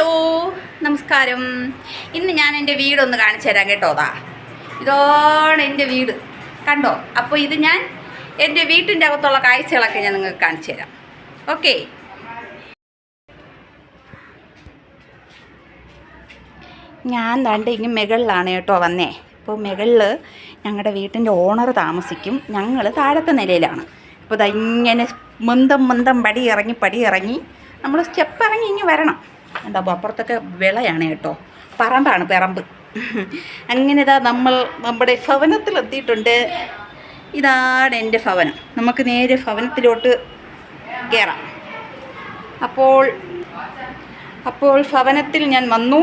Hello നമസ്കാരം. ഇന്ന് ഞാൻ എന്റെ വീടൊന്ന് കാണിച്ചു തരാം കേട്ടോതാ ഇതോടെ എന്റെ വീട്. കണ്ടോ? അപ്പോൾ ഇത് ഞാൻ എന്റെ വീട്ടിന്റെ അകത്തുള്ള കാഴ്ചകളൊക്കെ ഞാൻ നിങ്ങൾക്ക് കാണിച്ചു തരാം. ഓക്കെ. ഞാൻ ദാണ്ട് ഇങ്ങനെ മുകളിലാണ് കേട്ടോ വന്നേ. അപ്പോൾ മുകളിൽ ഞങ്ങളുടെ വീട്ടിന്റെ ഓണർ താമസിക്കും. ഞങ്ങൾ താഴത്തെ നിലയിലാണ്. അപ്പോൾ ഇങ്ങനെ മന്ദം മന്ദം പടി ഇറങ്ങി പടി ഇറങ്ങി നമ്മൾ സ്റ്റെപ്പ് ഇറങ്ങി ഇങ്ങനെ വരണം. എന്താ അപ്പോൾ അപ്പുറത്തൊക്കെ വിളയാണ് കേട്ടോ. പറമ്പാണ് പറമ്പ്. അങ്ങനെ ഇതാ നമ്മൾ നമ്മുടെ ഭവനത്തിലെത്തിയിട്ടുണ്ട്. ഇതാണ് എന്റെ ഭവനം. നമുക്ക് നേരെ ഭവനത്തിലോട്ട് കയറാം അപ്പോൾ അപ്പോൾ ഭവനത്തിൽ ഞാൻ വന്നു.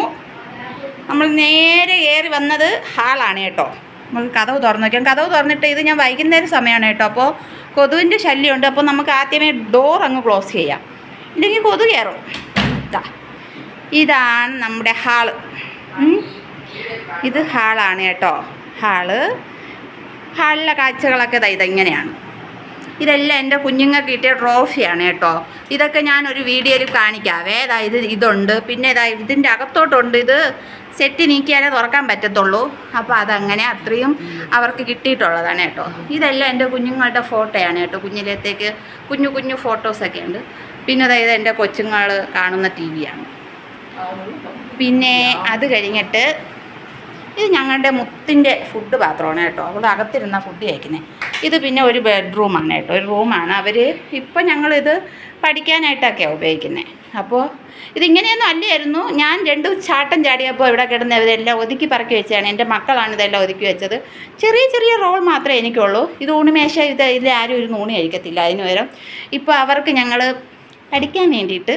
നമ്മൾ നേരെ കയറി വന്നത് ഹാളാണ് കേട്ടോ. നമുക്ക് കഥവ് തുറന്നു നോക്കാം കഥവ് തുറന്നിട്ട് ഇത് ഞാൻ വൈകുന്നേരം സമയമാണ് കേട്ടോ. അപ്പോൾ കൊതുവിന്റെ ശല്യമുണ്ട്. അപ്പോൾ നമുക്ക് ആദ്യമേ ഡോർ അങ്ങ് ക്ലോസ് ചെയ്യാം. ഇല്ലെങ്കിൽ കൊതു കയറും. ഇതാ ഇതാണ് നമ്മുടെ ഹാൾ. ഇത് ഹാളാണ് കേട്ടോ. ഹാൾ. ഹാളിലെ കാഴ്ചകളൊക്കെ ദാ ഇതെങ്ങനെയാണ്. ഇതെല്ലാം എന്റെ കുഞ്ഞുങ്ങൾക്ക് കിട്ടിയ ട്രോഫിയാണ് കേട്ടോ. ഇതൊക്കെ ഞാൻ ഒരു വീഡിയോയിൽ കാണിക്കാവേ. ഇതാ ഇത് ഇതുണ്ട്. പിന്നെ ഇതാ ഇതിന്റെ അകത്തോട്ടുണ്ട്. ഇത് സെറ്റ് നീക്കിയാലേ തുറക്കാൻ പറ്റത്തുള്ളൂ. അപ്പോൾ അതങ്ങനെ അത്രയും അവർക്ക് കിട്ടിയിട്ടുള്ളതാണ് കേട്ടോ. ഇതെല്ലാം എന്റെ കുഞ്ഞുങ്ങളുടെ ഫോട്ടോയാണ് കേട്ടോ. കുഞ്ഞിലേത്തേക്ക് കുഞ്ഞു കുഞ്ഞു ഫോട്ടോസൊക്കെ ഉണ്ട് പിന്നെ അതായത് എന്റെ കൊച്ചുങ്ങൾ കാണുന്ന ടി വിയാണ്. പിന്നെ അത് കഴിഞ്ഞിട്ട് ഇത് ഞങ്ങളുടെ മുത്തിന്റെ ഫുഡ് പാത്രമാണ് കേട്ടോ. അവിടെ അകത്തിരുന്ന ഫുഡ് കഴിക്കുന്നത് ഇത് പിന്നെ ഒരു ബെഡ്റൂമാണ് കേട്ടോ. ഒരു റൂമാണ് അവർ ഇപ്പം ഞങ്ങളിത് പഠിക്കാനായിട്ടൊക്കെയാണ് ഉപയോഗിക്കുന്നത് അപ്പോൾ ഇതിങ്ങനെയൊന്നും അല്ലായിരുന്നു. ഞാൻ രണ്ട് ചാട്ടം ചാടിയപ്പോൾ ഇവിടെ കിടന്ന് ഇവരെല്ലാം ഒതുക്കി പറക്കി വെച്ചാണ്. എന്റെ മക്കളാണ് ഇതെല്ലാം ഒതുക്കി വെച്ചത്. ചെറിയ ചെറിയ റോൾ മാത്രമേ എനിക്കുള്ളൂ. ഇത് ഊണുമേശ ഇത് ഇതിൽ ആരും ഒരു ഊണ് കഴിക്കത്തില്ല. അതിന് പകരം ഇപ്പോൾ അവർക്ക് ഞങ്ങൾ പഠിക്കാൻ വേണ്ടിയിട്ട്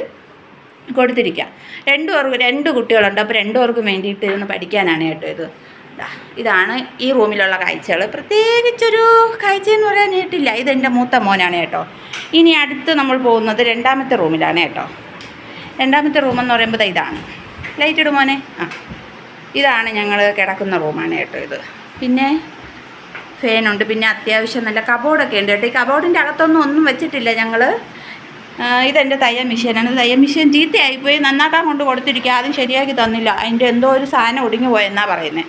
കൊടുത്തിരിക്കുക. രണ്ടു പേർക്ക് രണ്ട് കുട്ടികളുണ്ട്. അപ്പോൾ രണ്ടു പേർക്കും വേണ്ടിയിട്ട് ഇരുന്ന് പഠിക്കാനാണ് കേട്ടോ ഇത്. ഇതാണ് ഈ റൂമിലുള്ള കാഴ്ചകൾ പ്രത്യേകിച്ചൊരു കാഴ്ചയെന്ന് പറയാനായിട്ടില്ല ഇതെന്റെ മൂത്ത മോനാണ് കേട്ടോ. ഇനി അടുത്ത് നമ്മൾ പോകുന്നത് രണ്ടാമത്തെ റൂമിലാണ് കേട്ടോ. രണ്ടാമത്തെ റൂമെന്ന് പറയുമ്പോൾ ഇതാണ്. ലൈറ്റ് ഇടും മോനെ. ആ. ഇതാണ് ഞങ്ങൾ കിടക്കുന്ന റൂമാണ് കേട്ടോ ഇത്. പിന്നെ ഫാനുണ്ട് പിന്നെ അത്യാവശ്യം നല്ല കബോർഡൊക്കെ ഉണ്ട് കേട്ടോ. ഈ കബോർഡിന്റെ അകത്തൊന്നും ഒന്നും വെച്ചിട്ടില്ല ഞങ്ങൾ ഇതെന്റെ തയ്യൽ മെഷീനാണ് തയ്യൽ മെഷീൻ ചീത്തയായിപ്പോയി. നന്നാക്കാൻ കൊണ്ട് കൊടുത്തിരിക്കുക. ആദ്യം ശരിയാക്കി തന്നില്ല. അതിന്റെ എന്തോ ഒരു സാധനം ഒടിഞ്ഞു പോയെന്നാണ് പറയുന്നത്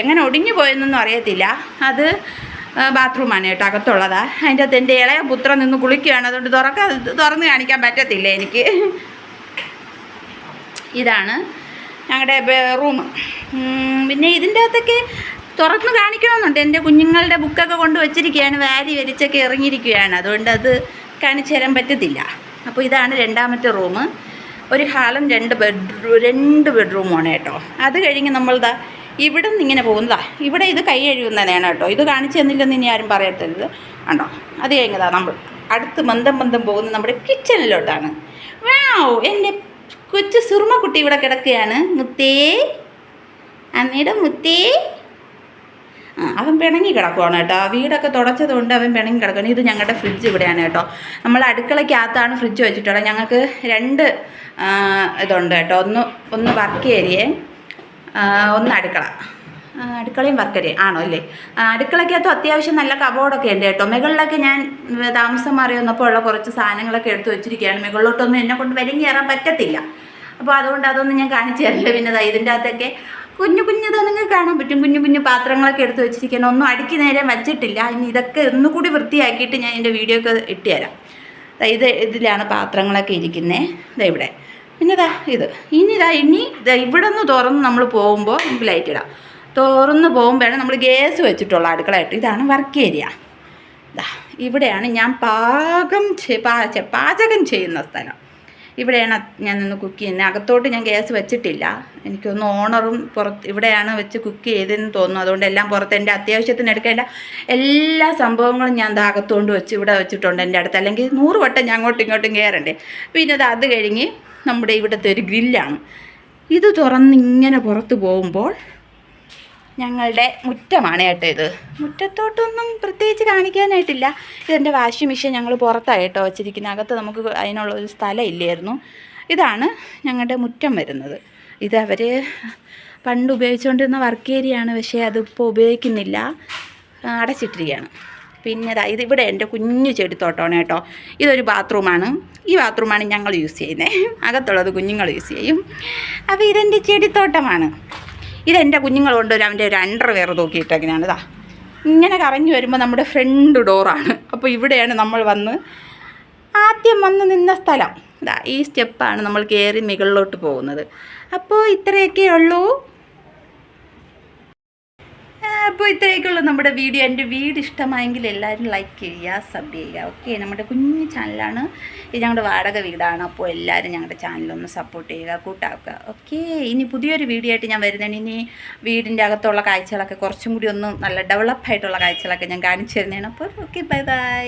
എങ്ങനെ ഒടിഞ്ഞു പോയെന്നൊന്നും അറിയത്തില്ല. അത് ബാത്റൂമാണ് കേട്ടോ അകത്തുള്ളതാ. അതിന്റെ അകത്ത് എന്റെ ഇളയ പുത്രൻ നിന്ന് കുളിക്കുകയാണ്. അതുകൊണ്ട് തുറക്കാൻ തുറന്ന് കാണിക്കാൻ പറ്റത്തില്ല എനിക്ക്? ഇതാണ് ഞങ്ങളുടെ റൂം പിന്നെ ഇതിന്റെ അകത്തൊക്കെ തുറന്ന് കാണിക്കണമെന്നുണ്ട്. എന്റെ കുഞ്ഞുങ്ങളുടെ ബുക്കൊക്കെ കൊണ്ട് വച്ചിരിക്കുകയാണ്. വാരി വലിച്ചൊക്കെ ഇറങ്ങിയിരിക്കുകയാണ് അതുകൊണ്ട് അത് കാണിച്ചു തരാൻ പറ്റത്തില്ല. അപ്പോൾ ഇതാണ് രണ്ടാമത്തെ റൂം. ഒരു ഹാളും രണ്ട് ബെഡ്റൂ രണ്ട് ബെഡ്റൂമാണ് കേട്ടോ. അത് കഴിഞ്ഞ് നമ്മളിതാ ഇവിടെ നിന്ന് ഇങ്ങനെ പോകുന്നതാ. ഇവിടെ ഇത് കൈ കഴുകുന്നതാണ് കേട്ടോ. ഇത് കാണിച്ചു തന്നില്ലെന്ന് ഇനി ആരും പറയത്തരുത് ആണോ? അത് കഴിഞ്ഞതാ നമ്മൾ അടുത്ത് മന്ദം മന്ദം പോകുന്നത് നമ്മുടെ കിച്ചണിലോട്ടാണ്. വാവ് എന്റെ കൊച്ചു സുറുമക്കുട്ടി ഇവിടെ കിടക്കുകയാണ്. മുത്തേ. അമ്മയുടെ മുത്തേ. അവൻ പിണങ്ങി കിടക്കുവാണ് കേട്ടോ. വീടൊക്കെ തുടച്ചത് കൊണ്ട് അവൻ പിണങ്ങി കിടക്കുകയാണ് ഇത് ഞങ്ങളുടെ ഫ്രിഡ്ജ് ഇവിടെയാണ് കേട്ടോ. നമ്മൾ അടുക്കളയ്ക്കകത്താണ് ഫ്രിഡ്ജ് വെച്ചിട്ടുള്ളത്. ഞങ്ങൾക്ക് രണ്ട് ഇതുണ്ട് കേട്ടോ. ഒന്ന് ഒന്ന് വർക്ക് ഏരിയയും ഒന്ന് അടുക്കള. അടുക്കളയും വർക്കരയും ആണോ അല്ലേ അടുക്കളയ്ക്കകത്തും അത്യാവശ്യം നല്ല കബോർഡൊക്കെ ഉണ്ട് കേട്ടോ. മുകളിലൊക്കെ ഞാൻ താമസം മാറി വന്നപ്പോൾ ഉള്ള കുറച്ച് സാധനങ്ങളൊക്കെ എടുത്ത് വെച്ചിരിക്കുകയാണ്. മുകളിലോട്ടൊന്നും എന്നെ കൊണ്ട് വരും കയറാൻ പറ്റത്തില്ല. അപ്പോൾ അതുകൊണ്ട് അതൊന്നും ഞാൻ കാണിച്ചു തരില്ല. പിന്നെ ഇതിന്റെ അകത്തൊക്കെ കുഞ്ഞു കുഞ്ഞത് നിങ്ങൾക്ക് കാണാൻ പറ്റും. കുഞ്ഞു കുഞ്ഞു പാത്രങ്ങളൊക്കെ എടുത്ത് വെച്ചിരിക്കണം ഒന്നും അടുക്കി നേരെ വെച്ചിട്ടില്ല. ഇനി ഇതൊക്കെ ഒന്നുകൂടി വൃത്തിയാക്കിയിട്ട് ഞാൻ എന്റെ വീഡിയോ ഒക്കെ ഇട്ടുതരാം. ഇത് ഇതിലാണ് പാത്രങ്ങളൊക്കെ ഇരിക്കുന്നത് ഇതാ ഇവിടെ. പിന്നെ ഇതാ ഇത്. ഇനി ഇതാ ഇനി ഇതാ ഇവിടെ നിന്ന് തുറന്ന് നമ്മൾ പോകുമ്പോൾ നമുക്ക് ലൈറ്റ് ഇടാം. തുറന്ന് പോകുമ്പോഴാണ് നമ്മൾ ഗ്യാസ് വെച്ചിട്ടുള്ള അടുക്കളയായിട്ട് ഇതാണ് വർക്ക് ഏരിയ ഇതാ ഇവിടെയാണ് ഞാൻ പാകം പാചകം ചെയ്യുന്ന സ്ഥലം. ഇവിടെയാണ് ഞാൻ നിന്ന് കുക്ക് ചെയ്യുന്നത്. അകത്തോട്ട് ഞാൻ ഗ്യാസ് വെച്ചിട്ടില്ല. എനിക്കൊന്ന് ഓണറും പുറത്ത് ഇവിടെയാണ് വെച്ച് കുക്ക് ചെയ്തതെന്ന് തോന്നുന്നു. അതുകൊണ്ട് എല്ലാം പുറത്ത് എന്റെ അത്യാവശ്യത്തിന് എടുക്കേണ്ട എല്ലാ സംഭവങ്ങളും ഞാൻ അകത്തോണ്ട് വെച്ച് ഇവിടെ വെച്ചിട്ടുണ്ട് എന്റെ അടുത്ത്. അല്ലെങ്കിൽ നൂറ് വട്ടം ഞാൻ അങ്ങോട്ടും ഇങ്ങോട്ടും കയറണ്ടേ പിന്നെ അത് അത് കഴിഞ്ഞ് നമ്മുടെ ഇവിടുത്തെ ഒരു ഗ്രില്ലാണ്. ഇത് തുറന്ന് ഇങ്ങനെ പുറത്ത് പോകുമ്പോൾ ഞങ്ങളുടെ മുറ്റമാണ് കേട്ടോ ഇത്. മുറ്റത്തോട്ടൊന്നും പ്രത്യേകിച്ച് കാണിക്കാനായിട്ടില്ല. ഇതെന്റെ വാഷിംഗ് മെഷീൻ ഞങ്ങൾ പുറത്താണ് കേട്ടോ വെച്ചിരിക്കുന്നത് അകത്ത് നമുക്ക് അതിനുള്ള ഒരു സ്ഥലം ഇല്ലായിരുന്നു ഇതാണ് ഞങ്ങളുടെ മുറ്റം വരുന്നത്. ഇത് അവർ പണ്ട് ഉപയോഗിച്ചുകൊണ്ടിരുന്ന വർക്ക് ഏരിയയാണ് പക്ഷേ അതിപ്പോൾ ഉപയോഗിക്കുന്നില്ല. അടച്ചിട്ടിരിക്കുകയാണ്. പിന്നെ ഇത് ഇവിടെ എന്റെ കുഞ്ഞു ചെടിത്തോട്ടമാണ് കേട്ടോ. ഇതൊരു ബാത്റൂമാണ്. ഈ ബാത്റൂമാണ് ഞങ്ങൾ യൂസ് ചെയ്യുന്നത് അകത്തുള്ളത് കുഞ്ഞുങ്ങൾ യൂസ് ചെയ്യും. അപ്പോൾ ഇതെന്റെ ചെടിത്തോട്ടമാണ്. ഇതെന്റെ കുഞ്ഞുങ്ങളുണ്ട്. അവന്റെ ഒരു അണ്ടർ വെയർ തൂക്കിയിട്ടൊക്കെയാണ് ഇതാ. ഇങ്ങനെ കറങ്ങി വരുമ്പോൾ നമ്മുടെ ഫ്രണ്ട് ഡോറാണ്. അപ്പോൾ ഇവിടെയാണ് നമ്മൾ വന്ന് ആദ്യം വന്ന് നിന്ന സ്ഥലം. ഇതാ ഈ സ്റ്റെപ്പാണ് നമ്മൾ കയറി മുകളിലോട്ട് പോകുന്നത്. അപ്പോൾ ഇത്രയൊക്കെ ഉള്ളൂ. അപ്പോൾ ഇത്രയൊക്കെയുള്ളൂ നമ്മുടെ വീഡിയോ. എന്റെ വീട് ഇഷ്ടമായെങ്കിൽ എല്ലാവരും ലൈക്ക് ചെയ്യുക സബ് ചെയ്യുക. ഓക്കെ നമ്മുടെ കുഞ്ഞു ചാനലാണ് ഇത് ഞങ്ങളുടെ വാടക വീടാണ്. അപ്പോൾ എല്ലാവരും ഞങ്ങളുടെ ചാനലൊന്ന് സപ്പോർട്ട് ചെയ്യുക കൂട്ടാക്കുക. ഓക്കെ ഇനി പുതിയൊരു വീഡിയോ ആയിട്ട് ഞാൻ വരുന്നതിന് ഇനി വീടിന്റെ അകത്തുള്ള കാഴ്ചകളൊക്കെ കുറച്ചും കൂടി ഒന്ന് നല്ല ഡെവലപ്പായിട്ടുള്ള കാഴ്ചകളൊക്കെ ഞാൻ കാണിച്ചു തരുന്നതാണ്. അപ്പോൾ ഓക്കെ ബൈ ബൈ